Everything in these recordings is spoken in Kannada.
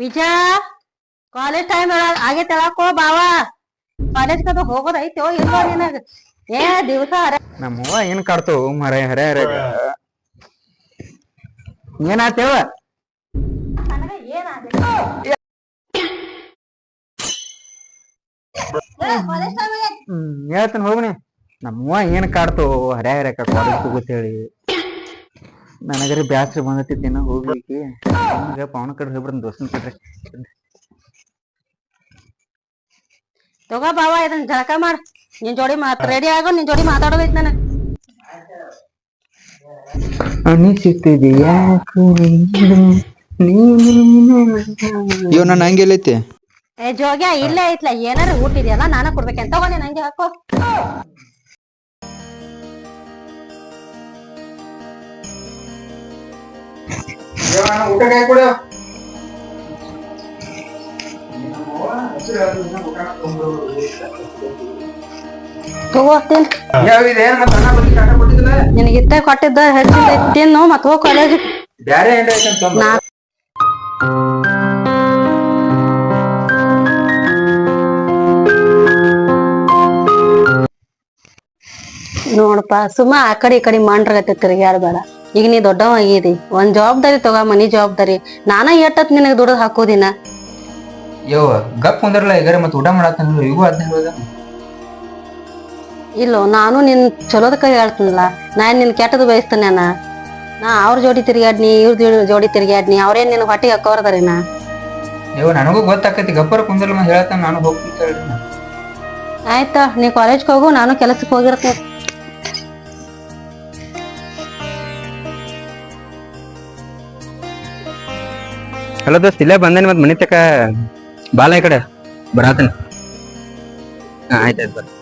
ವಿಜಯ ಕಾಲೇಜ್ ಟೈಮ್ ಆಗೈತೆ ತಳಕೋ ಬಾವ. ಕಾಲೇಜ್ ಕದ ಹೋಗೋದೈತೋ ಇಲ್ಲೋ ನಿನಗ? ಏ ದಿವಸ ನಮ್ಮ ಅವ್ವ ಏನ್ ಕಾಡ್ತಾವ ಮರ ಹರ ಹರ. ಏನಾತೇವ? ಹೇಳ್ತಾನ ಹೋಗ್ನಿ. ನಮ್ಮವ್ವ ಏನ್ ಕಾಡ್ತಾವ ಹರ ಹರಕ ಕಾಲೇಜ್ ಹೋಗುತ್ತೇಳಿ ನನಗರಿ ಬ್ಯಾಸ್ರ ಬಂದತಿದ್ದೇನ ಹೋಗ್ಲಿಕ್ಕೆ. ಹಂಗ ಪವನ ಕಡೆ ಹೋಗ್ಬಿಡ್ತಾನ ದೋಸ್ತನ ಕಡೆ. ತಗೋ ಬಾವ ಇದನ್ ಜಳಕ ಮಾಡ. ನಿನ್ ಜೋಡಿ ಮಾತ್ ರೆಡಿ ಆಗೋ ನಿನ್ ಜೋಡಿ ಮಾತಾಡೋದೈತ್ ನನಗ ಅನಿಸುತ್ತಿದೆ ಯಾಕೋ ಇವ್ ನನ್ನ ಹಂಗೆಲ್ಲೈತಿ ಏ ಜೋಗ್ಯ ಇಲ್ಲೇ ಐತ್ಲ ಏನಾರ ಊಟ ಇದೆಯಲ್ಲ ನಾನ ಕೊಡ್ಬೇಕಂತ ತಗೋ ನೀನ್ ಹಂಗೆ ಹಾಕೋ. ಕೊಟ್ಟಿದ್ದಿಲ್ಲ ನಿನಗೆ ಇತ್ತ ಕೊಟ್ಟಿದ್ದ ಹೆಚ್ಚಿಂದ ತಿನ್ನು ಮತ್ ಹೋಗ್ ಕಾಲೇಜ್ ಬ್ಯಾರೆ ನಾ ನೋಡಪ್ಪ ಸುಮ್ಮ ಆ ಕಡೆ ಈ ಕಡೆ ಮಾಡ್ರಗತ್ತೆ ತಿರುಗಾಡ್ಬೇಡ ಈಗ ನೀ ದೊಡ್ಡವ ಆಗಿದಿ ಒಂದ್ ಜವಾಬ್ದಾರಿ ತಗೋ ಮನಿ ಜವಾಬ್ದಾರಿ. ನಾನ ಎಟ್ಟತ್ ನಿನಗೆ ದುಡ್ದು ಹಾಕೋದಿನ? ಯವ್ವ ಗಪ್ ಕುಂದ್ರಲ್ಲ ಈಗಾರ ಮತ್ತೆ ಊಟ ಮಾಡತ್ತ ಇಗೂ ಅದ್ನ ಹೇಳೋದ? ಇಲ್ಲೋ ನಾನು ನಿನ್ ಚಲೋದಕ್ಕ ಹೇಳ್ತೀನಲ್ಲ ನಾನು ನಿನ್ ಕೆಟ್ಟದ್ ಬಯಸ್ತೇನೆ ನಾ ಅವ್ರ ಜೋಡಿ ತಿರುಗಾಡ್ನಿ ಇವ್ರ ಜೋಡಿ ತಿರುಗಾಡ್ನಿ ಅವ್ರೇನ್ ನಿನ್ ಹೊಟ್ಟಿಗೆ ಹಾಕೋರ್ದಾರೇನ ಯವ್ವ ನನಗೂ ಗೊತ್ತಾಕತಿ ಗಪ್ಪರ ಕುಂದ್ರಲ್ಲ ಮತ್ತೆ ಹೇಳತ್ತಾನ ನಾನು ಹೋಗ್ತೀನಿ ಆಯ್ತಾ ನೀ ಕಾಲೇಜ್ಗೆ ಹೋಗು ನಾನು ಕೆಲಸಕ್ಕೆ ಹೋಗಿರ್ತೇನೆ. ಹಲೋ ದೋಸ್ತ್ ಇಲ್ಲೇ ಬಂದೇನೆ ಮತ್ತೆ ಮನೆ ತಕ ಬಾಲ ಈ ಕಡೆ. ಬರಾತನ. ಆಯ್ತಾಯ್ತು ಬರ್ರಿ.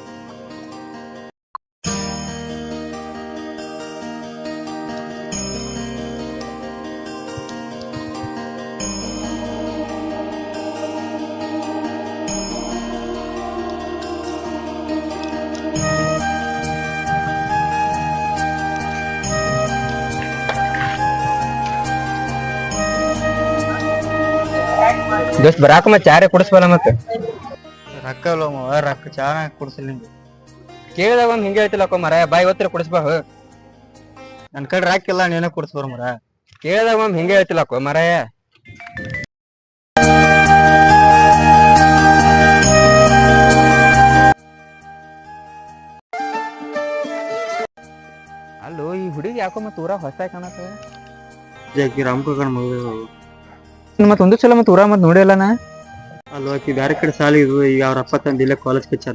ದೋಸ್ತ್ ಬರಾಕ ಮತ್ತೆ ಚಾರೆ ಕುಡಿಸ್ಬಲ್ಲ ಮತ್ತೆ ರೊಕ್ಕ ಅಲ್ವ ರೊಕ್ಕ ಚಾ ಕುಡ್ಸಲ್ ನಿಮ್ಗೆ ಕೇಳಿದಾಗ ಒಂದ್ ಹಿಂಗೆ ಐತಿಲ್ಲಕ್ಕ ಮರ ಬಾಯಿ ಒತ್ತರ ಕುಡಿಸ್ಬಾ ನನ್ನ ಕಡೆ ರೊಕ್ಕ ಇಲ್ಲ ನೀನೇ ಕುಡಿಸ್ಬಾರ ಮರ ಕೇಳಿದಾಗ ಒಂದ್ ಹಿಂಗೆ ಐತಿಲ್ಲಕ್ಕ ಮರ ಅಲ್ಲೋ ಈ ಹುಡುಗಿ ಯಾಕೋ ಮತ್ತೆ ಊರಾಗ ಹೊಸ ಕಾಣತ್ತ ರಾಮ್ ರಾಮಕ ಕಣ್ ಮಗಳು ಮತ್ ಒಂದು ಸಲ ಮತ್ತೆ ಊರ ಮತ್ತೆ ನೋಡಿಲ್ಲ ನಾ ಅಲ್ವ ಆಕಿ ಬ್ಯಾರೆ ಕಡೆ ಸಾಲಿ ಇದು ಈಗ ಅವ್ರ ಅಪ್ಪ ತಂದ ಇಲ್ಲೇ ಕಾಲೇಜ್ ಕಚ್ಚಾರ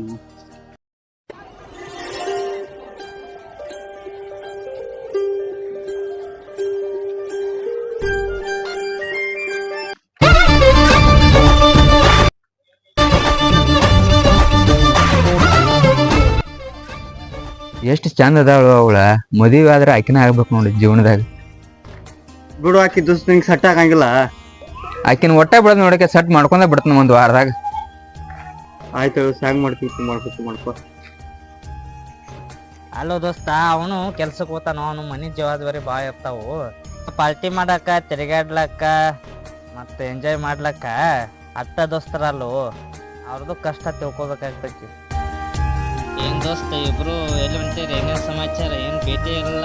ಎಷ್ಟು ಚಂದ ಅದಾಳು ಅವಳ. ಮದುವೆ ಆದ್ರೆ ಆಕಿನ ಆಗ್ಬೇಕು ನೋಡಿ ಜೀವನದಾಗ. ಬಿಡು ಆಕಿ ದುಸ್ ನಿಂಗೆ ಸೆಟ್ ಆಗಂಗಿಲ್ಲ. ಆಕಿನ ಒಟ್ಟೆ ಬಿಡದ್ ನೋಡಕ್ಕೆ ಸೆಟ್ ಮಾಡ್ಕೊಂಡೆ ಬಿಡ್ತಾನ ಒಂದ್ ವಾರದಾಗ. ಆಯ್ತು ಸಾಂಗ್ ಮಾಡ್ತೀನಿ ಮಾಡ್ಕೊತ ಮಾಡ್ಕೊ ಅಲ್ಲೋ ದೋಸ್ತ ಅವನು ಕೆಲ್ಸಕ್ಕೆ ಹೋಗ್ತಾನ ಅವನು ಮನೆ ಜವಾಬ್ದಾರಿ ಭಾಳ ಇರ್ತಾವು ಪಾರ್ಟಿ ಮಾಡಕ್ಕ ತಿರುಗಾಡ್ಲಕ್ಕ ಮತ್ತೆ ಎಂಜಾಯ್ ಮಾಡ್ಲಕ್ಕ ದೋಸ್ತರ ದೋಸ್ತರಲ್ಲೋ ಅವ್ರದ್ದು ಕಷ್ಟ ತಿಳ್ಕೊಬೇಕಾಗ್ತೈತಿ. ಏನ್ ದೋಸ್ತ ಇಬ್ರು ಎಲ್ಲಿ ಹೊಂಟೀರಿ? ಹೆಂಗ ಸಮಾಚಾರ? ಏನ್ ಭೇಟಿ ಇಲ್ಲ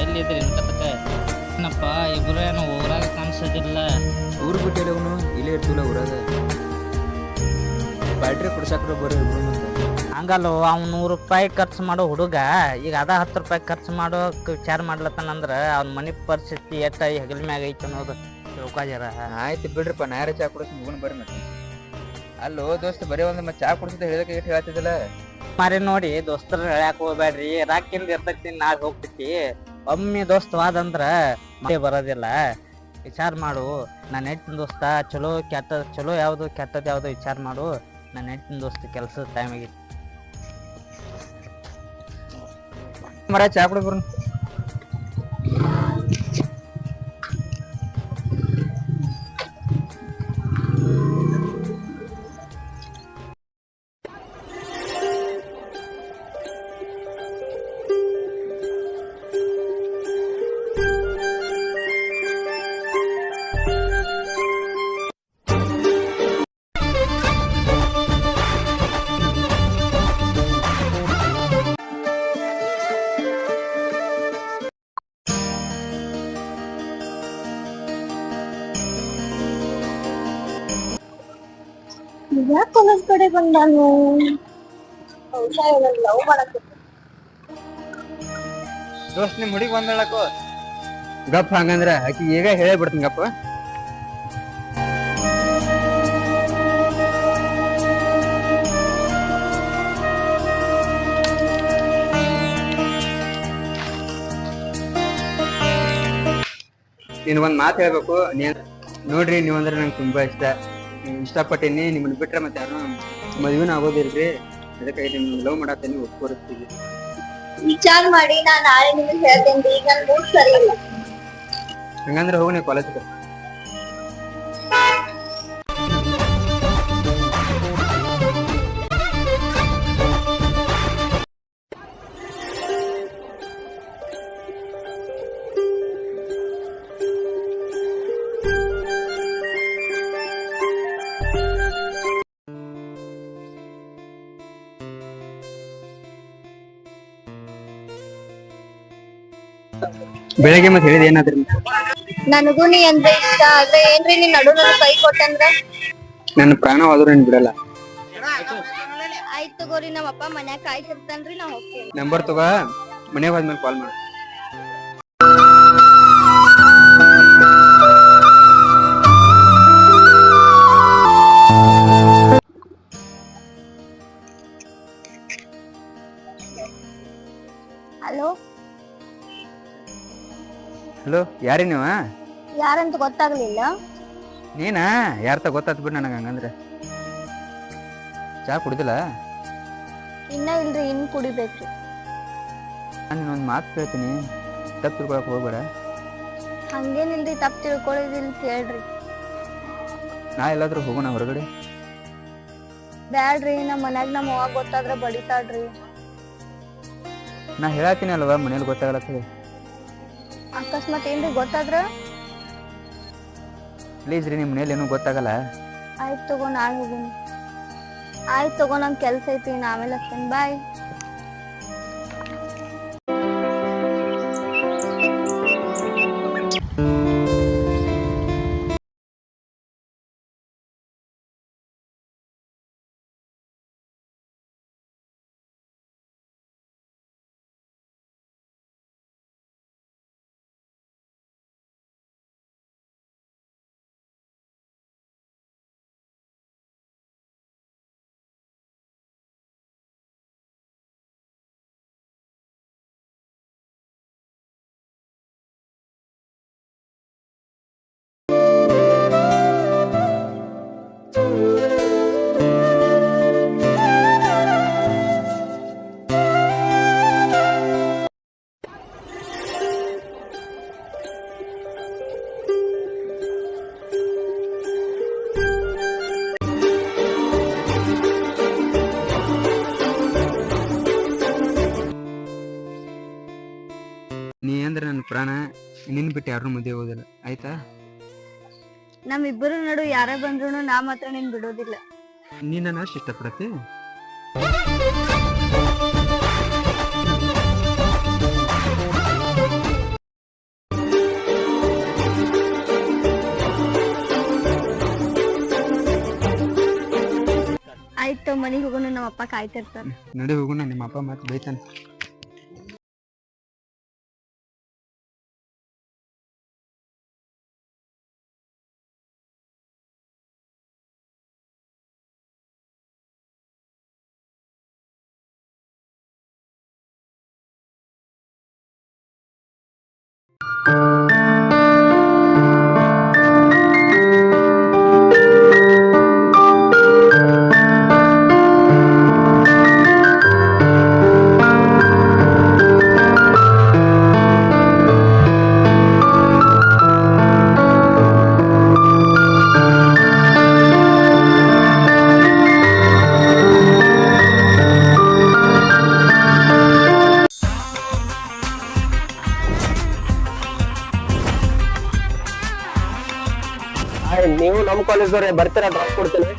ಎಲ್ಲಿದ್ರಿ ಇನ್ಕತಕ ಏನಪ್ಪ ಇಬ್ರು ಏನು ಊರಾಗ ಕಾಣಿಸೋದಿಲ್ಲ. ಊರು ಬಿಟ್ಟಿಲ್ಲ ಅವನು ಇಲ್ಲೇ ಇರ್ತಿಲ್ಲ ಊರಾಗ. ಬ್ಯಾಟ್ರಿ ಕುಡ್ಸಾಕ್ರ ಬರ್ರಿ ಇಬ್ರು ಮತ್ತೆ ಹಂಗಲ್ಲೋ ಅವ್ನು ನೂರು ರೂಪಾಯಿ ಖರ್ಚು ಮಾಡೋ ಹುಡುಗ ಈಗ ಅದ ಹತ್ತು ರೂಪಾಯಿ ಖರ್ಚು ಮಾಡೋ ವಿಚಾರ ಮಾಡ್ಲತ್ತಾನಂದ್ರ ಅವ್ನ ಮನಿ ಪರಿಸ್ಥಿತಿ ಎಟ್ಟ ಹೆಗಲ ಮ್ಯಾಗ ಐತೆ ಅನ್ನೋದು ತಿಳ್ಕೊಜಾರ ಆಯ್ತು ಬಿಡ್ರಿಪ್ಪ ನಾರ ಚಾ ಕುಡಿಸ್ ಮುಗುನ್ ಬರ್ರಿ ಮತ್ತೆ. ಅಲ್ಲೋ ದೋಸ್ತ ಬರೀ ಒಂದು ಮತ್ತೆ ಚಾ ಕುಡಿಸಿದ ಹೇಳಕ್ಕೆ ಎಷ್ಟು ಹೇಳ್ತಿದ್ದಲ್ಲ ಮಾರಿ ನೋಡಿ ದೋಸ್ತರ ಹೇಳಕ್ ಹೋಗ್ಬೇಡ್ರಿ. ರಾಕಿಂದ ಇರ್ತಕ್ತಿ ನಾಳೆ ಹೋಗ್ತೈತಿ ಒಮ್ಮೆ ದೋಸ್ತವಾದಂದ್ರ ಮತ್ತೆ ಬರೋದಿಲ್ಲ. ವಿಚಾರ ಮಾಡು. ನಾನು ಹೆಂಡ್ತಿನ ದೋಸ್ತ, ಚಲೋ ಕೆಟ್ಟ, ಚಲೋ ಯಾವುದು ಕೆಟ್ಟದ್ದು ಯಾವುದು ವಿಚಾರ ಮಾಡು. ನಾನು ಹೆಂಡ್ತಿನ ದೋಸ್ತ ಕೆಲಸದ ಆಗಿತ್ತು ಮರ, ಚಾ ಕುಡಿ ಯಾಕೆ ಕಾಲೇಜ್ ಕಡೆ ಬಂದಾನು ಲವ್ ಮಾಡಕ್ಕೆ. ದೋಸ್ತ್ ನಿಮ್ ಹುಡುಗಿ ಬಂದಳಕೋ ಗಪ್ ಹಂಗಂದ್ರ ಆಕಿ ಈಗ ಹೇಳೇ ಬಿಡ್ತೀನಿ ಗಪ್ಪ. ನೀನ್ ಒಂದ್ ಮಾತು ಹೇಳ್ಬೇಕು ನೀನ್ ನೋಡ್ರಿ ನೀವಂದ್ರೆ ನಂಗೆ ತುಂಬಾ ಇಷ್ಟ. ಇಷ್ಟಪಟ್ಟೀನಿ ನಿಮ್ಮನ್ನ ಬಿಟ್ರೆ ಮತ್ತೆ ಯಾರು ಮದ್ವಿನ ಆಗೋದಿಲ್ರಿ ಅದಕ್ಕೆ ನಿಮ್ ಲವ್ ಮಾಡತ್ತೇನೆ ಒಪ್ಕೊಡ್ತೀವಿ ವಿಚಾರ ಮಾಡಿ ನಾ ನಾಳೆ ನಿಮಗೆ ಹೇಳ್ತೇನೆ ಈಗ ನನ್ ಮೂಡ್ ಸರಿ ಇಲ್ಲ. ಹಂಗಂದ್ರೆ ಹೋಗಿ ನೀವು ಬೆಳಗ್ಗೆ ಮತ್ತೆ ಹೇಳಿದ ಏನಾದ್ರಿ? ನನಗೂ ನೀ ಅಂದ್ರೆ ಇಷ್ಟ ಆದ್ರೆ ಏನ್ರಿ ನೀನ್ ನಡು ನಡು ಕೈ ಕೊಟ್ಟಂದ್ರ ನನ್ನ ಪ್ರಾಣ ನೀನ್ ಬಿಡಲ್ಲ. ಆಯ್ತು ತಗೋರಿ ನಮ್ಮ ಅಪ್ಪ ಮನ್ಯಾಗ ಕಾಯ್ತಿರ್ತಾನ್ರಿ ನಾ ಹೋಗ್ತೀವಿ. ನಂಬರ್ ತಗೋ ಮನೆಗೆ ಹೋದ್ಮೇಲೆ ಕಾಲ್ ಮಾಡಿ. ಹಲೋ ಯಾರಿ ನೀವ? ಯಾರಂತ ಗೊತ್ತಾಗ್ಲಿಲ್ಲ. ನೀನಾ? ಯಾರ್ತ ಗೊತ್ತಾತ್ ಬಿಡ್ ನನಗೆ ಹಂಗಂದ್ರೆ. ಚಾ ಕುಡಿದಿಲ್ಲ? ಇನ್ನ ಇಲ್ರಿ ಇನ್ ಕುಡಿಬೇಕು. ನಾನು ನಿನ್ನೊಂದು ಮಾತು ಕೇಳ್ತೀನಿ. ತಪ್ಪು ತಿಳ್ಕೊಳಕ್ ಹೋಗ್ಬೇಡ. ಹಂಗೇನಿಲ್ರಿ ತಪ್ಪು ತಿಳ್ಕೊಳ್ಳೋದಿಲ್ಲ ಕೇಳ್ರಿ ನಾ ಎಲ್ಲಾದ್ರೂ ಹೋಗೋಣ ಹೊರಗಡೆ? ಬ್ಯಾಡ್ರಿ ನಮ್ಮ ಮನ್ಯಾಗ ನಮ್ಮ ಅವ್ವ ಗೊತ್ತಾದ್ರೆ ಬಡಿತಾಳ್ರಿ. ನಾ ಹೇಳತ್ತೀನಿ ಅಲ್ವಾ ಮನೇಲಿ ಗೊತ್ತಾಗಲತ್ತದ ಅಕಸ್ಮಾತ್ ಏನ್ರಿ ಗೊತ್ತಾದ್ರ? ಪ್ಲೀಸ್ ರೀ ನಿಮ್ಮ ಮನೇಲಿ ಏನೂ ಗೊತ್ತಾಗಲ್ಲ. ಆಯ್ತು ತಗೋ ನಾಳೆ ಹೋಗೋಣ ಆಯ್ತು ತಗೋ ನಂಗೆ ಕೆಲಸ ಐತಿ ನಾ ಆಮೇಲೆ ಹಚ್ತೇನೆ. ಬಾಯ್. ಬಿಟ್ಟು ಯಾರು ಮುಂದೆ ಹೋಗೋದಿಲ್ಲ. ಆಯ್ತಾ? ನಮ್ಮಿಬ್ಬರ ನಡು ಯಾರೇ ಬಂದ್ರು ನಾ ಮಾತ್ರ ನಿನ್ ಬಿಡೋದಿಲ್ಲ. ನೀ ನನ್ನ ಅಷ್ಟು ಇಷ್ಟಪಡತ್ತೆ? ಆಯ್ತು ಮನೆಗೆ ಹೋಗೋಣ ನಮ್ಮ ಅಪ್ಪ ಕಾಯ್ತಿರ್ತಾರ ನಡಿ ಹೋಗೋಣ ನಿಮ್ಮ ಅಪ್ಪ ಮತ್ತೆ ಬೈತಾನೆ. ಕಾಲೇಜ್ ಅವ್ರೆ ಬರ್ತಾರೆ ಡ್ರಾಪ್ ಕೊಡ್ತೀನಿ.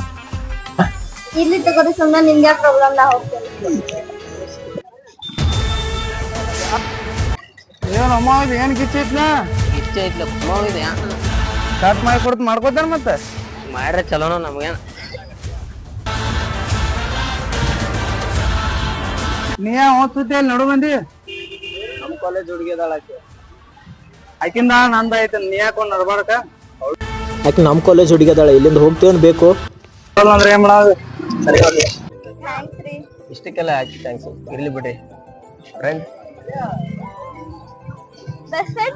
ಇಲ್ಲಿ ತಗೋರಿ ಸುಮ್ಮನೆ ನಿಮ್ಗೆ ಪ್ರಾಬ್ಲಮ್ ನಾ ಹೋಗ್ತೇನೆ. ಅಮ್ಮ ಇದು ಏನ್ ಕಿಚ್ಚೈತ್ನ ಇಚ್ಛೆ ಐತ್ಲ ಇದೆ ಕಟ್ ಮಾಡಿ ಕೊಡ್ತು ಮಾಡ್ಕೋತಾನೆ ಮತ್ತೆ? ಮಾಡ್ರೆ ಚಲೋನ ನಮ್ಗೇನ. ನೀ ಓದ್ಸುತ್ತೆ ಅಲ್ಲಿ ನಡು ಬಂದಿ? ನಮ್ಮ ಕಾಲೇಜ್ ಹುಡುಗಿದಾಳ ಆಕೆ. ಆಕಿಂದ ನಂದ ಐತೆ ನೀ ಹಾಕೊಂಡು ನಡ್ಬಾರ್ಕ? ಯಾಕೆ ನಮ್ಮ ಕಾಲೇಜ್ ಹುಡುಗಿ ಅದಾಳ ಇಲ್ಲಿಂದ ಹೋಗ್ತೀವನ್ ಬೇಕು? ಅಂದ್ರೆ ಏನ್ ಮಾಡೋದು? ಸರಿ ಹೋಗ್ಲಿ ಇಷ್ಟಕ್ಕೆಲ್ಲ ಆಯ್ತು ಥ್ಯಾಂಕ್ಸ್ ಇರ್ಲಿ ಬಿಡಿ. ಫ್ರೆಂಡ್ ಬೆಸ್ಟ್ ಫ್ರೆಂಡ್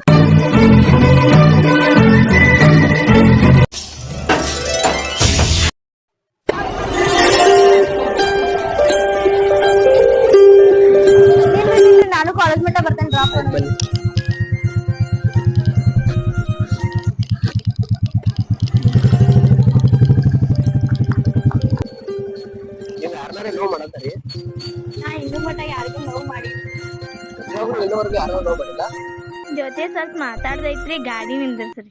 ನಾನು ಕಾಲೇಜ್ ಮಟ್ಟ ಬರ್ತೇನೆ ಡ್ರಾಪ್ ಬನ್ನಿ ಇನ್ನೂವರೆಗೂ ಯಾರು ಮಾಡಿಲ್ಲ ಜೊತೆ ಸ್ವಲ್ಪ ಮಾತಾಡ್ದೈತ್ರಿ ಗಾಡಿ ನಿಂದಿರ್ಸ್ರಿ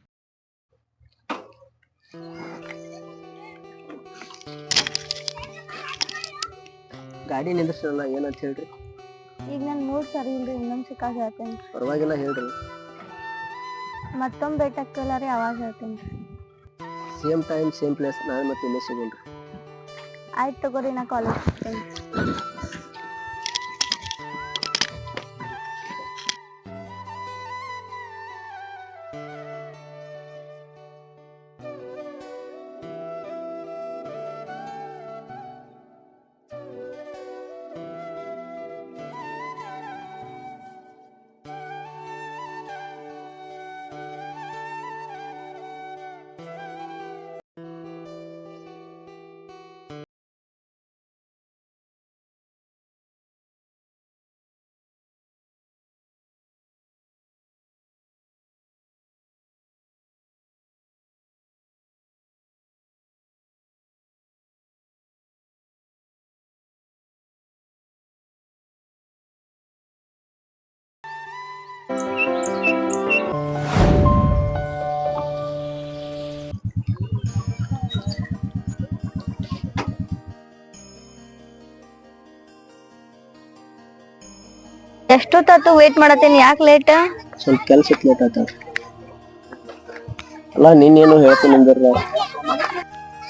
ಗಾಡಿ ನಿಂದ್ರಿಸಲ್ಲ ಏನಂತ ಹೇಳ್ರಿ? ಈಗ ನನ್ ಮೂಡ್ ಸರಿ ಇಲ್ರಿ ಇನ್ನೊಂದ್ ಸಿಕ್ಕಾಗ ಹೇಳ್ತೇನೆ. ಪರವಾಗಿಲ್ಲ ಹೇಳ್ರಿ. ಮತ್ತೊಮ್ಮೆ ಭೇಟಕ್ಕಲ್ಲ ರೀ ಅವಾಗ ಹೇಳ್ತೇನೆ ಸೇಮ್ ಟೈಮ್ ಸೇಮ್ ಪ್ಲೇಸ್ ನಾನು ಮತ್ತೆ ಇಲ್ಲೇ ಸಿಗೋಣ್ರಿ ಆಯ್ತು ತಗೋರಿ ನಾ ಕಾಲೇಜ್ ಎಷ್ಟೊತ್ತಾತು ವೇಟ್ ಮಾಡತ್ತೇನಿ? ಯಾಕೆ ಲೇಟ್ ಸ್ವಲ್ಪ ಕೆಲ್ಸಕ್ಕೆ ಲೇಟ್ ಆತ ಅಲ್ಲ ನೀನೇನು ಹೇಳ್ತೀನಿ ಅಂದಿರ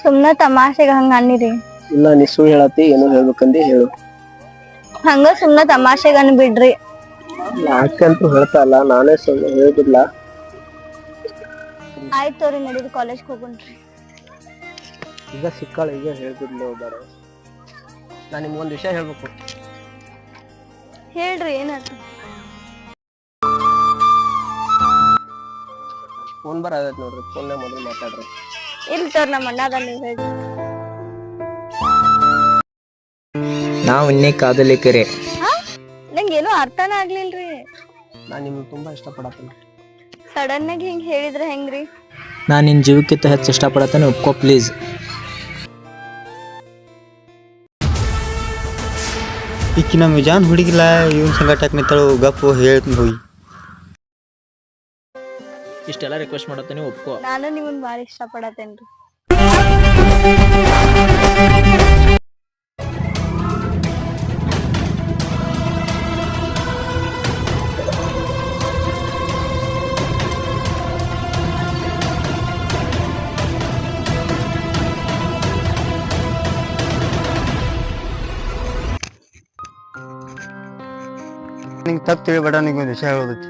ಸುಮ್ನ ತಮಾಷೆಗೆ ಹಂಗ ಅನ್ನಿರಿ. ಇಲ್ಲ ನೀ ಸುಳ್ಳು ಹೇಳತ್ತಿ ಏನೋ ಹೇಳ್ಬೇಕಂದಿ ಹೇಳು. ಹಂಗ ಸುಮ್ನ ತಮಾಷೆಗೆ ಅನ್ ಯಾಕಂತೂ ಹೇಳ್ತಾ ಇಲ್ಲ ನಾನೇ ಸುಮ್ಮನೆ ಹೇಳುದಿಲ್ಲ ಆಯ್ತು ತೋರಿ ನಡೀರಿ ಕಾಲೇಜ್ಗೆ ಹೋಗುಣ್ರಿ ಈಗ ಸಿಕ್ಕಾಳ ಈಗ ಹೇಳ್ಬಿಡ್ಲಿ ಬೇಡ ನಾನು ನಿಮ್ಗೊಂದು ವಿಷಯ ಹೇಳ್ಬೇಕು. ಹೇಳ್ರಿ ಏನಾಯ್ತು? ಫೋನ್ ಬರತೈತಿ ನೋಡ್ರಿ ಫೋನ್ನೇ ಮೊದಲು ಮಾತಾಡ್ರಿ. ಇಲ್ಲ ತೋರ್ ನಮ್ಮ ಅಣ್ಣದ ನೀವು ಹೇಳಿ ನಾವು ಇನ್ನೇ ಕಾದಲಿಕರೆ. ನಂಗೇನು ಅರ್ಥನ ಆಗ್ಲಿಲ್ರಿ. ನಾನು ನಿಮ್ಗೆ ತುಂಬಾ ಇಷ್ಟಪಡತ್ತೀನಿ. ಸಡನ್ ಆಗಿ ಹಿಂಗ್ ಹೇಳಿದ್ರೆ ಹೆಂಗ್ರಿ? ನಾನು ನಿನ್ನ ಜೀವಕ್ಕಿಂತ ಹೆಚ್ಚು ಇಷ್ಟಪಡತ್ತೇನೆ ಒಪ್ಕೋ ಪ್ಲೀಸ್ ಈಕಿ ನಮ್ಮ ಜಾನ್ ಹುಡುಗಿಲ್ಲ ಇವನ್ ಸಂಗಟಕ್ ನಿಂತಳು ಗಪ್ಪು ಹೇಳ್ತೀನಿ ಹೋಗಿ. ಇಷ್ಟೆಲ್ಲ ರಿಕ್ವೆಸ್ಟ್ ಮಾಡತ್ತೇನೆ ಒಪ್ಕೋ. ನಾನು ನಿಮ್ಮನ್ ಇಷ್ಟ ಇಷ್ಟಪಡತ್ತೇನ್ರಿ. ನಿಂಗೆ ತಪ್ಪು ತಿಳಿಬೇಡ ನಿಂಗೆ ಒಂದು ವಿಷಯ ಹೇಳೋದೈತಿ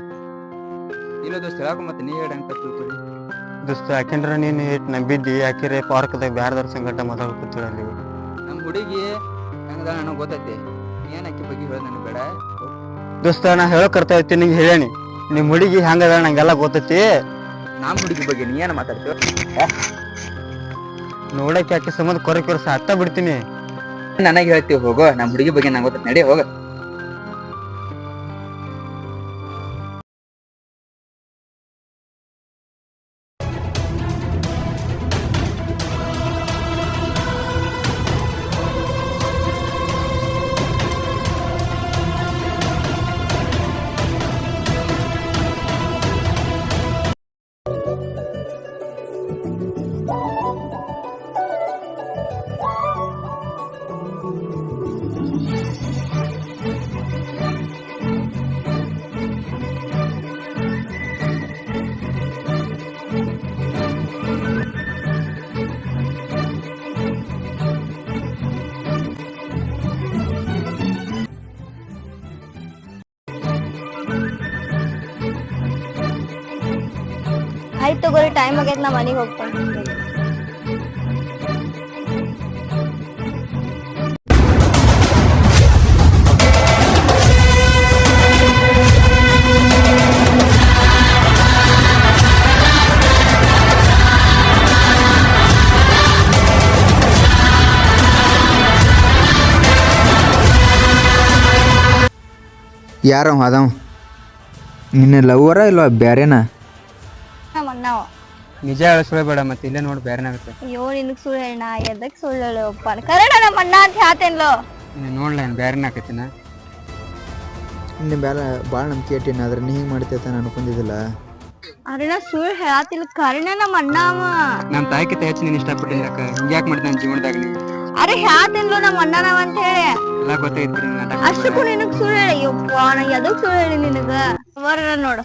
ಇಲ್ಲ ದೋಸ್ತ ಹೇಳಕ ಮತ್ತೆ ನೀ ಹೇಳಿ ಅಂತ ತಿಳ್ಕೊಳ್ಳಿ ದೋಸ್ತ ಯಾಕೆಂದ್ರೆ ನೀನು ಇಟ್ಟು ನಂಬಿದ್ದಿ ಯಾಕೆರೆ ಪಾರ್ಕ್ದಾಗ ಬ್ಯಾರ್ದವ್ರ ಸಂಗಟ ಮಾತಾಡ್ಕೊತೀವಿ ಅಲ್ಲಿ ನಮ್ಮ ಹುಡುಗಿ ನನಗೆ ನನಗೆ ಗೊತ್ತೈತಿ. ಏನು ಅಕ್ಕಿ ಬಗ್ಗೆ ಹೇಳೋದು ನನಗೆ ಬೇಡ. ದೋಸ್ತ ನಾ ಹೇಳೋ ಕರ್ತಾ ಇರ್ತೀನಿ ನಿಂಗೆ ಹೇಳೇನಿ ನಿಮ್ಮ ಹುಡುಗಿ ಹೆಂಗದ ನಂಗೆಲ್ಲ ಗೊತ್ತೈತಿ. ನಮ್ಮ ಹುಡುಗಿ ಬಗ್ಗೆ ನೀ ಏನು ಮಾತಾಡ್ತೀವ ನೋಡಕ್ಕೆ ಯಾಕೆ ಸಂಬಂಧ ಕೊರಕ್ಕೆ ಕೊರಸ ಹತ್ತ ಬಿಡ್ತೀನಿ. ನನಗೆ ಹೇಳ್ತೀವಿ ಹೋಗೋ ನಮ್ಮ ಹುಡುಗಿ ಬಗ್ಗೆ ನಂಗೆ ಗೊತ್ತೈತಿ ನಡಿ ಹೋಗ. ಟೈಮ್ ಆಗೈತೆ ನಾ ಮನೆಗೆ ಹೋಗ್ತೇನೆ. ಯಾರವ ಅದಾವ? ನಿನ್ನ ಲವ್ವರ ಇಲ್ವಾ ಬ್ಯಾರೇನಾ? ನಮ್ಮ ಅಣ್ಣವ ನಿಜ ಹೇಳಸ್ಕೊಳ್ಬೇಡ ಮತ್ತೆ ಇಲ್ಲೇ ನೋಡಿ ಬೇರೆನಾಗುತ್ತೆ ಅಯ್ಯೋ ನಿನಗ್ ಸುಳ್ಳು ಹೇಳಣ ಎದಕ್ ಸುಳ್ಳು ಹೇಳಪ್ಪ ಕರೆಣ ನಮ್ಮ ಅಣ್ಣ ಅಂತ ಹೇಳ್ತೇನ್ಲೋ ನೋಡ್ಲೇ ನೋಡ್ಲ ಏನು ಬೇರೆನಾಕೈತಿನ ನಿನ್ನ ಬಾಳ ಭಾಳ ನಂಬಿಕೆ ಇಟ್ಟೀನಿ ಆದ್ರೆ ನೀ ಹಿಂಗೆ ಮಾಡ್ತೈತೆ ನಾನು ಅನ್ಕೊಂಡಿದ್ದಿಲ್ಲ. ಅರೆ ನಾ ಸುಳ್ಳು ಹೇಳತ್ತಿಲ್ಲ ಕರೆಣ ನಮ್ಮ ಅಣ್ಣ ಅವ. ನಮ್ಮ ತಾಯಿಕಿತ ಹೆಚ್ಚು ನೀನ್ ಇಷ್ಟಪಟ್ಟಿಲ್ಲ ಅಕ್ಕ ಹಿಂಗೆ ಯಾಕೆ ಮಾಡಿದೆ ನನ್ನ ಜೀವನದಾಗ ನೀ ಅರೆ ಹೇಳ್ತೇನ್ಲೋ ನಮ್ಮ ಅಣ್ಣನವ ಅಂತ ಹೇಳಿ. ಎಲ್ಲ ಗೊತ್ತೈತಿ ಬಿಡಿ ನಾಟಕ ಅಷ್ಟಕ್ಕೂ ನಿನಗ್ ಸುಳ್ಳು ಹೇಳಿ ಯಪ್ಪ ನಾ ಎದಕ್ ಸುಳ್ಳು ಹೇಳಿ ನಿನಗ? ಬರ ನೋಡು.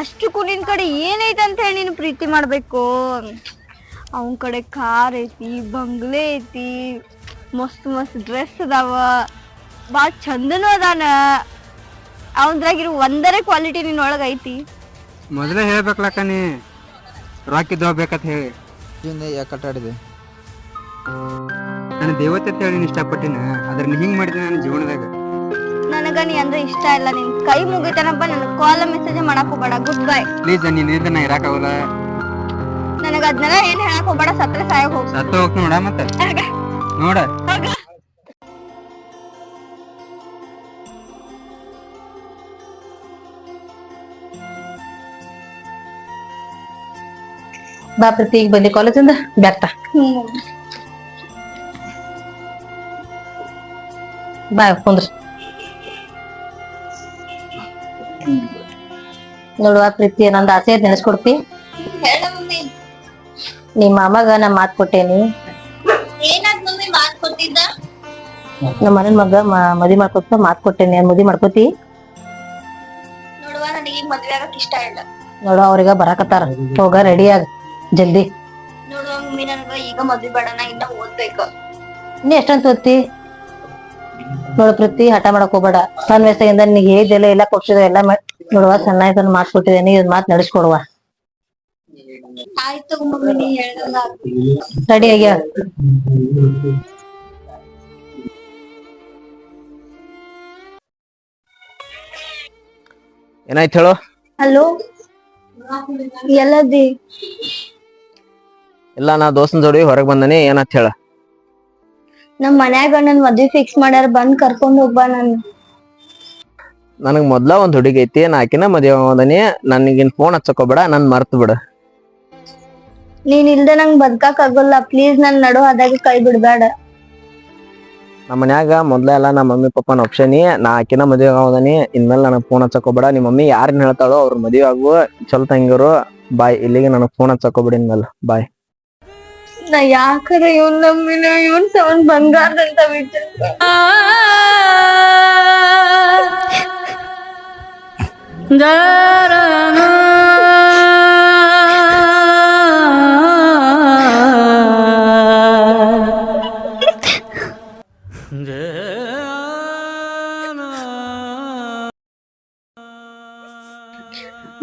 ಅಷ್ಟಕ್ಕೂ ನಿನ್ ಕಡೆ ಏನೈತೆ ಅಂತ ಹೇಳಿ ನೀನು ಪ್ರೀತಿ ಮಾಡ್ಬೇಕು. ಅವನ ಕಡೆ ಕಾರ್ ಐತಿ ಬಂಗ್ಲೆ ಐತಿ ಮಸ್ತ್ ಮಸ್ತ್ ಡ್ರೆಸ್ ಅದಾವ. ಭಾಳ ಚಂದನೂ ಅದಾನ. ಅವನ್ದ್ರಾಗಿರೋ ಒಂದರೇ ಕ್ವಾಲಿಟಿ ನಿನ್ ಒಳಗ ಐತಿ. ಮೊದಲೇ ಹೇಳ್ಬೇಕಲಕ್ಕ ನೀ ರೊಕ್ಕಿದ್ದವ ಬೇಕಂತ ಹೇಳಿ. ಯಾಕೆ ಆಟ ಆಡಿದೆ? ನಾನು ದೇವತೆ ಅಂತ ಹೇಳಿ ಇಷ್ಟಪಟ್ಟಿನ ಅದ್ರ ನೀ ಹಿಂಗೆ ಮಾಡಿದೆ ನನ್ನ ಜೀವನದಾಗ ನೀ ಅಂದ್ರೆ ಇಷ್ಟ ಇಲ್ಲ. ನಿನ್ ಕೈ ಮುಗಿತಾನಪ್ಪ ನನ್ ಕಾಲ್ ಮೆಸೇಜ್ ಮಾಡಕ್ ಹೋಗ್ಬೇಡ ಗುಡ್ ಬೈ ಪ್ಲೀಸ್ ನೀನ್ ಇದನ್ನ ಇರಾಕಾಗಲ್ಲ. ನನಗ ಅದ್ನೆಲ್ಲ ಏನ್ ಹೇಳಕ್ ಹೋಗ್ಬೇಡ ಸತ್ರ ಸಾಯಕ್ ಹೋಗ್. ಸತ್ತ ಹೋಗ್ ನೋಡ ಮತ್ತೆ. ನೋಡ. ಬಾ ಪ್ರತಿ ಈಗ ಬಂದಿ ಕಾಲೇಜಿಂದ ಬ್ಯಾಗ್ಟ ಬಾ ಕುಂದ್ರಿ. ನೋಡುವ ಪ್ರೀತಿ ನಂದು ಆಸೆ ನೆನೆಸ್ಕೊಡ್ತಿ. ನಿಮ್ಮ ಮಾಮಗ ನಾ ಮಾತ್ ಕೊಟ್ಟೇನಿ. ನಮ್ಮ ಮನೆ ಮಗ ಮದಿ ಮದ್ವಿ ಮಾಡ್ಕೊತ ಮಾತ್ ಕೊಟ್ಟೇನಿ ಮದಿ ಮಾಡ್ಕೋತಿ? ನೋಡುವ ಅವ್ರಿಗ ಬರಾಕತ್ತಾರ. ಹೋಗ ರೆಡಿ ಆಗ ಜಲ್ದಿ. ನೋಡುವ ಈಗ ಮದ್ವಿ ಬೇಡ ನಾ ಇನ್ನ ಓದ್ಬೇಕು. ನೀ ಎಷ್ಟಂತ ಓದ್ತಿ? ನೋಡು ಪ್ರತಿ ಹಠ ಮಾಡಕ್ ಹೋಗ್ಬೇಡ. ಸಣ್ಣ ವಯಸ್ಸಾಗಿಂದ ನಿನಗೆ ಏಜ್ ಎಲ್ಲ ಕೊಡ್ಸಿದ ಎಲ್ಲ ನೋಡುವ ಸಣ್ಣ ಇದನ್ನ ಮಾಡ್ಕೊಟ್ಟಿದ್ದೇನೆ ಇದ್ ಮಾತ್ ನಡೆಸ್ಕೊಡುವ. ಆಯ್ತು ಮಮ್ಮಿ ರೆಡಿ ಆಗ್ಯ? ಏನಾಯ್ತು ಹೇಳು? ಹಲೋ ಎಲ್ಲದಿ? ಇಲ್ಲ ನಾ ದೋಸ್ತನ್ ಜೋಡಿ ಹೊರಗೆ ಬಂದನಿ. ಏನಂತ ಹೇಳ? ನಮ್ ಮನ್ಯಾಗ ನನ್ ಮದ್ವಿ ಫಿಕ್ಸ್ ಮಾಡ್ಯಾರ ಬಂದ್ ಕರ್ಕೊಂಡ್ ಹೋಗ್ಬಾ ನನ್. ನನಗ್ ಮೊದ್ಲ ಒಂದ್ ಹುಡುಗಿ ಐತಿ ನಾ ಆಕಿನ ಮದ್ವೆ ಹೋದನಿ ನನಗಿನ್ ಫೋನ್ ಹಚ್ಚಕೋಬೇಡ ನನ್ ಮರ್ತ್ ಬಿಡ. ನೀನ್ ಇಲ್ದ ನಂಗ್ ಬದ್ಕಾಕ್ ಆಗೋಲ್ಲ ಪ್ಲೀಸ್ ನನ್ ನಡು ಅದಾಗ ಕೈ ಬಿಡ್ಬೇಡ ನಮ್ಮ ಮನ್ಯಾಗ ಮೊದ್ಲ ಎಲ್ಲ ನಮ್ಮ ಮಮ್ಮಿ ಪಪ್ಪನ ಒಪ್ಷನಿ ನಾ ಆಕಿನ ಮದ್ವೆ ಆಗೋದನಿ ಇನ್ಮೇಲೆ ನನಗ್ ಫೋನ್ ಹಚ್ಚಕೋಬೇಡ. ನಿಮ್ಮ ಮಮ್ಮಿ ಯಾರನ್ನ ಹೇಳ್ತಾಳೋ ಅವ್ರ ಮದ್ವೆ ಆಗುವ ಚಲೋ ತಂಗಿರು ಬಾಯ್ ಇಲ್ಲಿಗೆ ನನಗ್ ಫೋನ್ ಹಚ್ಚಕೋಬೇಡಿ ಇನ್ಮೇಲೆ ಬಾಯ್. ನಾ ಯಾಕರ ಇವನ್ ನಂಬಿನ ಇವನ್ ಸವನ್ ಬಂಗಾರದಂತ ವಿಚಾರ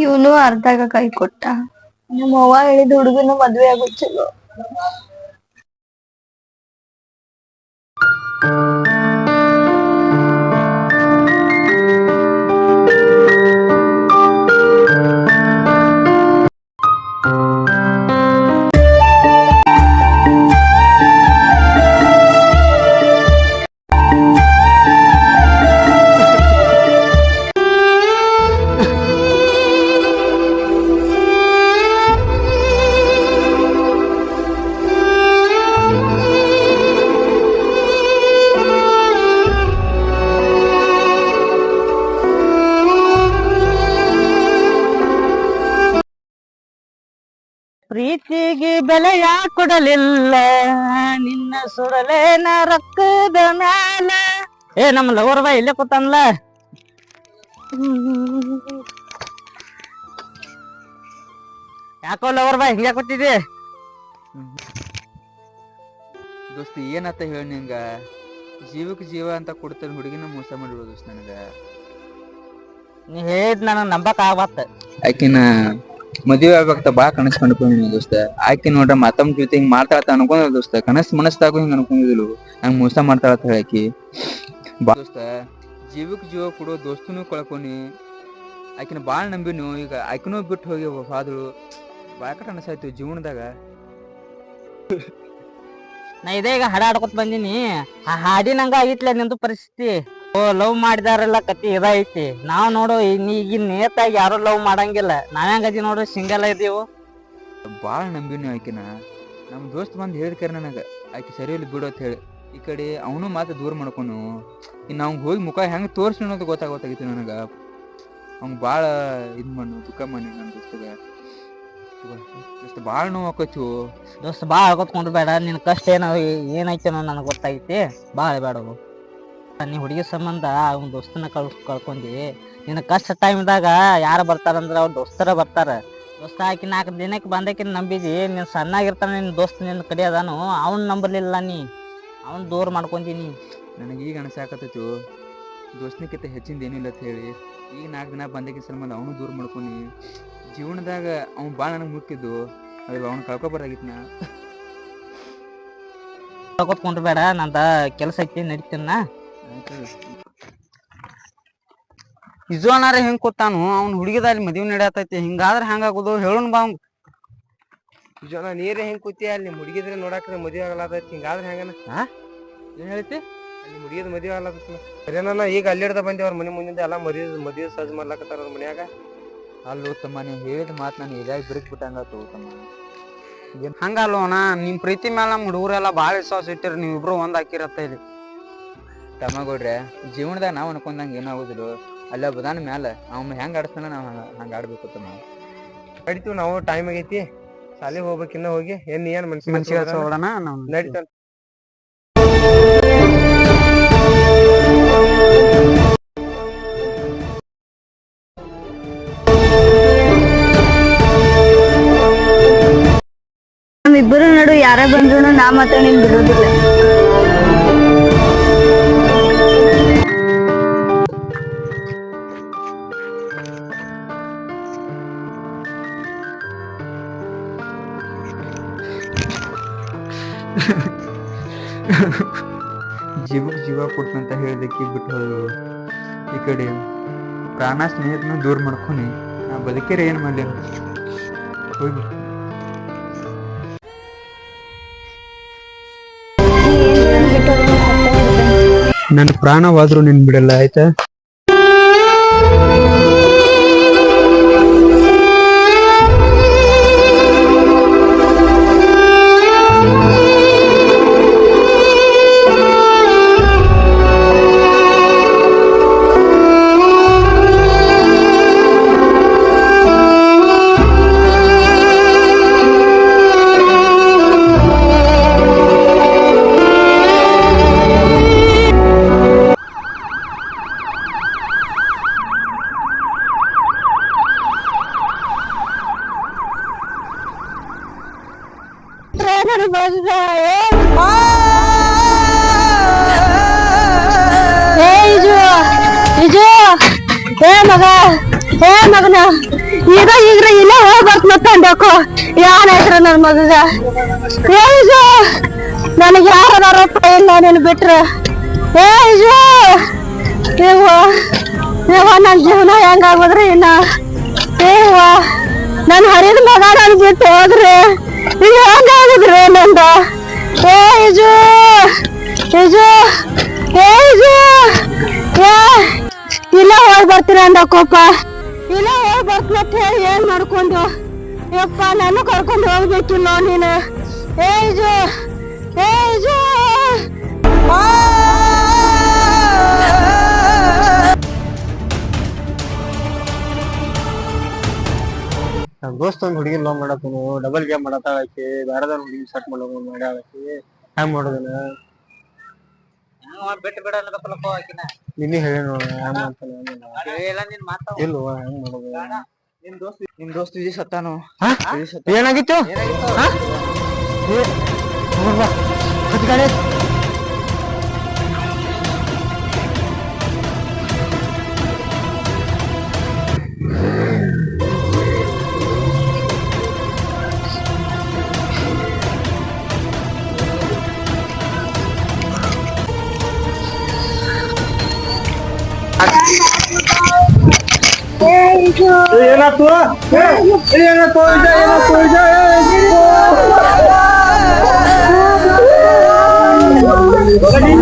ಇವನು ಅರ್ಧಾಗ ಕೈ ಕೊಟ್ಟ. ನಮ್ಮ ಅವ್ವ ಹೇಳಿದ ಹುಡುಗನ ಮದ್ವೆ ಆಗೋ ಚಲೋ. Thank you. ಪ್ರೀತಿಗೆ ಯಾಕೆ ಕೊಡಲಿಲ್ಲ. ನಿನ್ನ ಸುಡಲೇನ ರೊಕ್ಕದ ಮ್ಯಾಲ. ಏ ನಮ್ಮ ಲವರ್ ಬಾ ಇಲ್ಲೇ ಯಾಕೋ ಲವರ್ ಬಾ ಹಿಂಗ್ಯಾ ದೋಸ್ತಿ ದೋಸ್ತ ಏನತ್ತ ಹೇಳಿ ನಿಂಗ? ಜೀವಕ್ಕೆ ಜೀವ ಅಂತ ಕೊಡ್ತೇನೆ ಹುಡುಗಿನ ಮೋಸ ಮಾಡಿಬಿಡು ದೋಸ್ತ ನನಗ. ನೀ ಹೇಳಿದ್ ನನಗ್ ನಂಬಕ್ ಆಗತ್ತ ಆಕಿನ ಮದುವೆ ಆಗ್ಬೇಕಂತ ಬಾ ಕನಸ್ ಕಂಡ್ಕೊಂಡಿನಿ ದೋಸ್ತ. ಆಕಿ ನೋಡ್ರ ಮತ್ತೊಮ್ಮ ಜೊತೆ ಹಿಂಗ್ ಮಾಡ್ತಾಳತ್ತ ಅನ್ಕೊಂಡ ದೋಸ್ತ. ಕನಸ್ ಮನಸ್ತಾಗು ಹಿಂಗ್ ಅನ್ಕೊಂಡಿದ್ಲು. ನಂಗ್ ಮೋಸ ಮಾಡ್ತಾಳತ್ತ ಹೇಳಕಿ ಬಾ ದೋಸ್ತ. ಜೀವಕ್ ಜೀವ ಕೊಡೋ ದೋಸ್ತನು ಕಳ್ಕೊನಿ ಆಕಿನ ಭಾಳ ನಂಬಿನು ಈಗ ಆಕಿನೂ ಬಿಟ್ಟು ಹೋಗಿ ಹೋದ್ರು ಬಾಕಟ ಅನಸಾಯ್ತು ಜೀವನದಾಗ. ನಾ ಇದೇ ಈಗ ಹಾಡ ಬಂದಿನಿ. ಆ ಹಾಡಿನಂಗ ಆಗಿತ್ಲ ನಿಂದು ಪರಿಸ್ಥಿತಿ. ಲವ್ ಮಾಡಿದಾರೆಲ್ಲ ಕತಿ ಇದೈತಿ ನಾವ್ ನೋಡು ಈಗ ನೇತಾಗಿ ಯಾರು ಲವ್ ಮಾಡಂಗಿಲ್ಲ. ನಾವ್ಯಾಂಗದಿ ನೋಡು ಸಿಂಗಲ್ ಇದೀವು ಭಾಳ ನಂಬಿನಿ ಆಕಿನ. ನಮ್ಮ ದೋಸ್ತ್ ಬಂದ್ ಹೇಳಿದ್ಕರ ನನಗೆ ಆಕಿ ಸರಿ ಇಲ್ಲಿ ಬಿಡು ಅಂತ ಹೇಳಿ. ಈ ಕಡೆ ಅವನು ಮಾತ್ರ ದೂರ ಮಾಡ್ಕೊನು ಇನ್ನು ಅವ್ನು ಹೋಗಿ ಮುಖ ಹೆಂಗೆ ತೋರಿಸಿ ಅನ್ನೋದು ಗೊತ್ತಾಗೋತಾಗಿತ್ತು ನನಗೆ. ಅವ್ನು ಭಾಳ ಇದು ಮಾಡು ದುಃಖ ಮಣ್ಣು ನನ್ನ ದೋಸ್ತಗ. ದೋಸ್ತ ಭಾಳ ನೋವು ಆಕತ್ತು ದೋಸ್ತ ಭಾಳ ಬೇಡ ನಿನ್ನ ಕಷ್ಟ ಏನೋ ಏನೈತೆ ನನಗೆ ಗೊತ್ತಾಗೈತಿ. ಭಾಳ ಬೇಡ ನೀ ಹುಡುಗಿ ಸಂಬಂಧ ಅವ್ನ ದೋಸ್ತನ ಕಳ್ ಕಳ್ಕೊಂಡಿ. ನಿನ್ನ ಕಷ್ಟ ಟೈಮ್ದಾಗ ಯಾರು ಬರ್ತಾರಂದ್ರೆ ಅವ್ರ ದೋಸ್ತರ ಬರ್ತಾರ. ದೋಸ್ತ ಆಕಿ ನಾಲ್ಕು ದಿನಕ್ಕೆ ಬಂದಕಿನ ನಂಬಿದಿ ನೀನು ಸಣ್ಣಾಗಿರ್ತಾನೆ ನಿನ್ನ ದೋಸ್ತ ನಿನ್ನ ಕಡೆ ಅದಾನು ಅವ್ನ ನಂಬಲಿಲ್ಲ ನೀ. ಅವ್ನ ದೂರ ಮಾಡ್ಕೊಂತೀನಿ ನನಗೆ ಈಗ ಅನಸಾಕತ್ತೈತು ದೋಸ್ತನಿಕ್ಕಿಂತ ಹೆಚ್ಚಿಂದ ಏನಿಲ್ಲ ಅಂತ ಹೇಳಿ. ಈಗ ನಾಲ್ಕು ದಿನ ಬಂದಕ್ಕೆ ಸಂಬಂಧ ಅವನು ದೂರ ಮಾಡ್ಕೊಂಡಿ. ಜೀವನದಾಗ ಅವ್ನು ಭಾಳ ನನಗೆ ಮುಕ್ಕಿದ್ದು ಅದ್ರ ಅವ್ನು ಕಳ್ಕೊಬಾರಾಗಿತ್ತು ನಾ ಬೇಡ ನಂದ ಕೆಲಸ ಐತಿ ನಡಿತೀನ ಇಜೋನಾರ ಹೆಂಗ್ ಕೂತಾನು ಅವ್ನ ಹುಡುಗಿದಲ್ಲಿ ಮದ್ವೆ ನಡೆಯತೈತಿ ಹಿಂಗಾದ್ರ ಹೆಂಗಾಗೋದು ಹೇಳೋಣ ಬಾ ಅವ್ನ್. ಇಜೋನ ನೀರೇ ಹೆಂಗ್ ಕೂತಿ ಅಲ್ಲಿ ಹುಡುಗಿದ್ರೆ ನೋಡಕ್ರೆ ಮದುವೆ ಆಗಲಾದೈತಿ ಹಿಂಗಾದ್ರೆ ಹೆಂಗನ ಏನ್ ಹೇಳ್ತಿ? ಅಲ್ಲಿ ಹುಡುಗಿದ ಮದುವೆ ಆಗಲಾತೈತಿ ಸರಿನಣ್ಣ ಈಗ ಅಲ್ಲಿಡ್ದ ಬಂದಿ ಅವ್ರ ಮನೆ ಮುಂದಿಂದ ಎಲ್ಲಾ ಮದ್ವಿ ಮದುವೆ ಸಜ್ಜ ಮಾಡ್ಲಾಕತ್ತಾರ ಅವ್ರ ಮನ್ಯಾಗ? ಅಲ್ಲೋ ತಮ್ಮ ನೀ ಹೇಳಿದ ಮಾತು ನಾನು ಎದಾಗ ಬಿರುಕ್ ಬಿಟ್ಟಂಗಾತು ತಮ್ಮ. ಅಣ್ಣ ನಿಮ್ ಪ್ರೀತಿ ಮೇಲೆ ನಮ್ ಹುಡುಗರೆಲ್ಲ ಬಾಳ ವಿಶ್ವಾಸ ಇಟ್ಟಿರಿ ನೀವಿಬ್ರು ಒಂದ್ ಹಾಕಿರತ್ತ ಇಲ್ಲಿ. ತಮ್ಮಗೌಡ್ರೆ ಜೀವನದಾಗ ನಾವು ಅನ್ಕೊಂಡಂಗೆ ಏನಾಗೋದಿಲ್ಲ ಅಲ್ಲ ಬದಾನ ಮ್ಯಾಲ ಅವ್ನ ಹೆಂಗ್ ಆಡಿಸ್ತಾನ ನಾವು ಹಂಗ ಆಡ್ಬೇಕು ತಮ್ಮ ನಡಿತೀವಿ ನಾವು ಟೈಮ್ ಆಗೈತಿ. ಶಾಲೆಗೆ ಹೋಗ್ಬೇಕಿನ್ನ ಹೋಗಿ. ಏನ್ ಏನ್ ಮನ್ಸಿಗೆ ಮನ್ಸಿಗೆ ನಡೀತಾನ ನಮ್ಮಿಬ್ಬರ ನಡು ಯಾರೇ ಬಂದ್ರು ನಾ ಮಾತ್ರ ನಿಮ್ ಬಿಡೋದಿಲ್ಲ. ಜೀವ ಕೊಡ್ತಂತ ಹೇಳಿದಕ್ಕೆ ಬಿಟ್ಟು ಹೋದ್ರು ಈ ಕಡೆ ಪ್ರಾಣ ಸ್ನೇಹಿತನ ದೂರ ಮಾಡ್ಕೊನಿ. ನಾ ಬದುಕಿರ ಏನು ಮಾಡಲಿ ಹೋಗಿ. ನನ್ನ ಪ್ರಾಣವಾದರೂ ನಿನ್ ಬಿಡಲ್ಲ ಆಯ್ತಾ? ಏ ಮಗ, ಏ ಮಗನ, ಈಗ ಈಗ್ರ ಇಲ್ಲ ಹೋಗ್ ಬರ್ತ ಮತ್ತಂಡಕು ಯಾನಾಯ್ತ್ರ ನನ್ ಮಗಗ? ಏ ಇಜು ನನಗೆ ಯಾರದಾರಪ್ಪ ಇಲ್ಲ ನೀನು ಬಿಟ್ರ. ಏ ಇಜು ನೀವು ನೀವು ನನ್ನ ಜೀವನ ಹೆಂಗಾಗೋದ್ರಿ ಇನ್ನ? ಏವ ನನ್ ಹರಿದ ಮಗ ನನ್ ಬಿಟ್ಟು ಹೋದ್ರಿ ಈಗ ಹೆಂಗಾಗುದ್ರಿ ನಂದ? ಏ ಇಜು ಇಜು ಏ ಇಜು ಏ ಇಲ್ಲ ಹೋಗಿ ಬರ್ತೀರ ಅಂದಕೋಪ ಇಲ್ಲ ಹೋಗಿ ಬರ್ತೀನಿ ಅಂತ ಹೇಳಿ ಏನ್ ಮಾಡ್ಕೊಂಡು? ಯಪ್ಪ, ನಾನು ಕರ್ಕೊಂಡು ಹೋಗ್ಬೇಕಿಲ್ಲ ನೀನು. ಏಜು ಏಜು ಏ ಇಜು. ನಮ್ ದೋಸ್ತ ಒಂದ್ ಹುಡುಗಿ ಲವ್ ಮಾಡತ್ತನು ಡಬಲ್ ಗೇಮ್ ಮಾಡತ್ತಾಳ ಆಕಿ ಬ್ಯಾರದಾರ ಹುಡುಗಿ ಸೆಟ್ ಮಾಡೋ ಮಾಡ್ಯಾಳ ಆಕಿ. ಹೆಂಗ್ ಮಾಡೋದನ? ಬಿಟ್ಟು ಬಿಡ ಅನ್ನಬೇಕಲ್ಲಪ್ಪ ಆಕಿನ. ನಿನ್ನೆ ಹೇಳಿ ನೋಡ ಎಲ್ಲ ನಿನ್ ಮಾತಾವ ಇಲ್ವಾ ಹೆಂಗ್ ಮಾಡೋದು? ನಿಮ್ ದೋಸ್ತ ನಿಮ್ ದೋಸ್ತ ವಿಜಯ್ ಸತ್ತಾನು ಹಾ? ವಿಜಯ್ ಸತ್ತ ಏನಾಗಿತ್ತು ಹಾ? ಏ, ಹೋಗ್ ಬಾ. ಹತ್ ಗಾಡಿ ಐತ್. ಏನಾತು ಏನಾತು ಏನಾತು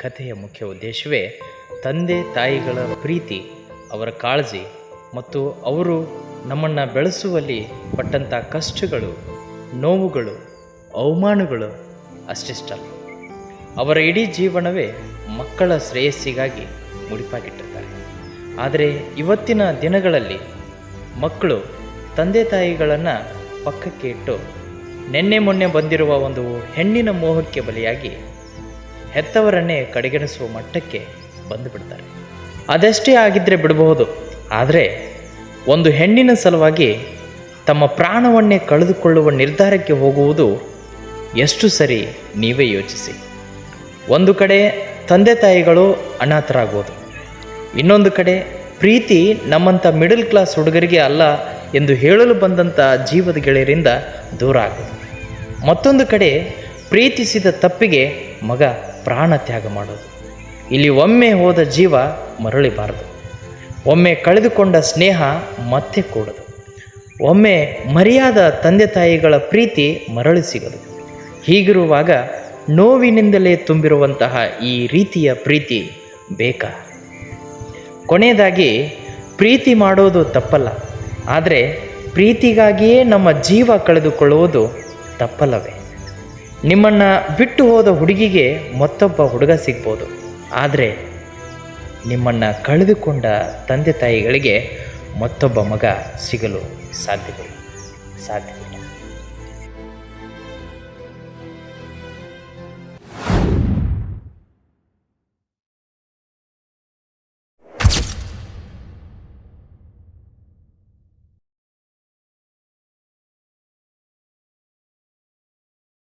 ಕಥೆಯ ಮುಖ್ಯ ಉದ್ದೇಶವೇ ತಂದೆ ತಾಯಿಗಳ ಪ್ರೀತಿ, ಅವರ ಕಾಳಜಿ ಮತ್ತು ಅವರು ನಮ್ಮನ್ನು ಬೆಳೆಸುವಲ್ಲಿ ಪಟ್ಟಂಥ ಕಷ್ಟಗಳು, ನೋವುಗಳು, ಅವಮಾನಗಳು ಅಷ್ಟಿಷ್ಟಲ್ಲ ಅವರ ಇಡೀ ಜೀವನವೇ ಮಕ್ಕಳ ಶ್ರೇಯಸ್ಸಿಗಾಗಿ ಮುಡಿಪಾಗಿಟ್ಟಿರ್ತಾರೆ. ಆದರೆ ಇವತ್ತಿನ ದಿನಗಳಲ್ಲಿ ಮಕ್ಕಳು ತಂದೆ ತಾಯಿಗಳನ್ನು ಪಕ್ಕಕ್ಕೆ ಇಟ್ಟು ನಿನ್ನೆ ಮೊನ್ನೆ ಬಂದಿರುವ ಒಂದು ಹೆಣ್ಣಿನ ಮೋಹಕ್ಕೆ ಬಲಿಯಾಗಿ ಹೆತ್ತವರನ್ನೇ ಕಡೆಗಣಿಸುವ ಮಟ್ಟಕ್ಕೆ ಬಂದುಬಿಡ್ತಾರೆ. ಅದಷ್ಟೇ ಆಗಿದ್ದರೆ ಬಿಡಬಹುದು, ಆದರೆ ಒಂದು ಹೆಣ್ಣಿನ ಸಲುವಾಗಿ ತಮ್ಮ ಪ್ರಾಣವನ್ನೇ ಕಳೆದುಕೊಳ್ಳುವ ನಿರ್ಧಾರಕ್ಕೆ ಹೋಗುವುದು ಎಷ್ಟು ಸರಿ ನೀವೇ ಯೋಚಿಸಿ. ಒಂದು ಕಡೆ ತಂದೆ ತಾಯಿಗಳು ಅನಾಥರಾಗೋದು ಇನ್ನೊಂದು ಕಡೆ ಪ್ರೀತಿ ನಮ್ಮಂಥ ಮಿಡಲ್ ಕ್ಲಾಸ್ ಹುಡುಗರಿಗೆ ಅಲ್ಲ ಎಂದು ಹೇಳಲು ಬಂದಂಥ ಜೀವದ ಗೆಳೆಯರಿಂದ ದೂರ ಆಗೋದು ಮತ್ತೊಂದು ಕಡೆ ಪ್ರೀತಿಸಿದ ತಪ್ಪಿಗೆ ಮಗ ಪ್ರಾಣ ತ್ಯಾಗ ಮಾಡೋದು. ಇಲ್ಲಿ ಒಮ್ಮೆ ಹೋದ ಜೀವ ಮರಳಿಬಾರದು. ಒಮ್ಮೆ ಕಳೆದುಕೊಂಡ ಸ್ನೇಹ ಮತ್ತೆ ಕೂಡದು. ಒಮ್ಮೆ ಮರ್ಯಾದ ತಂದೆ ತಾಯಿಗಳ ಪ್ರೀತಿ ಮರಳಿ ಸಿಗದು. ಹೀಗಿರುವಾಗ ನೋವಿನಿಂದಲೇ ತುಂಬಿರುವಂತಹ ಈ ರೀತಿಯ ಪ್ರೀತಿ ಬೇಕಾ? ಕೊನೆಯದಾಗಿ, ಪ್ರೀತಿ ಮಾಡೋದು ತಪ್ಪಲ್ಲ. ಆದರೆ ಪ್ರೀತಿಗಾಗಿಯೇ ನಮ್ಮ ಜೀವ ಕಳೆದುಕೊಳ್ಳುವುದು ತಪ್ಪಲ್ಲವೇ? ನಿಮ್ಮನ್ನು ಬಿಟ್ಟು ಹೋದ ಹುಡುಗಿಗೆ ಮತ್ತೊಬ್ಬ ಹುಡುಗ ಸಿಗ್ಬೋದು. ಆದರೆ ನಿಮ್ಮನ್ನು ಕಳೆದುಕೊಂಡ ತಂದೆ ತಾಯಿಗಳಿಗೆ ಮತ್ತೊಬ್ಬ ಮಗ ಸಿಗಲು ಸಾಧ್ಯವಿಲ್ಲ. ಸಾಧ್ಯ